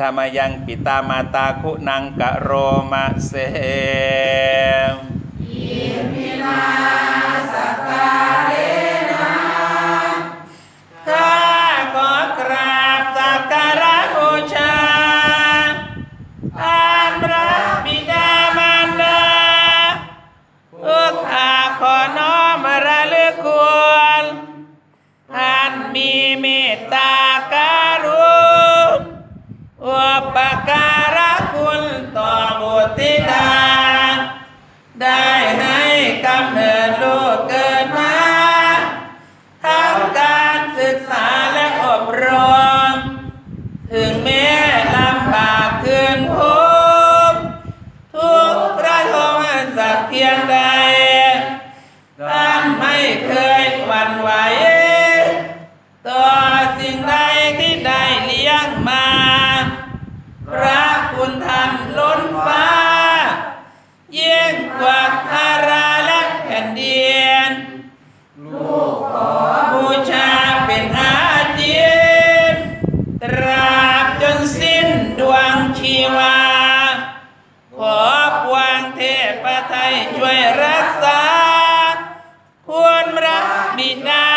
ธรรมยังปิตามาตาคุนังกะโรมะเส อุปการะคุณต่อบุตรธิดา ได้ให้กำเนิดลูกเกิดมาทั้งการศึกษาและอบรม ถึงแม้ลำบากเกินพู ธรรมล้นฟ้า เยี่ยงกว่าคาราและแผ่นดินลูกขอบูชาเป็นอาจินตราบจนสิ้นดวงชีวา ขอปวงเทพไทยช่วยรักษา ควรรักบิดา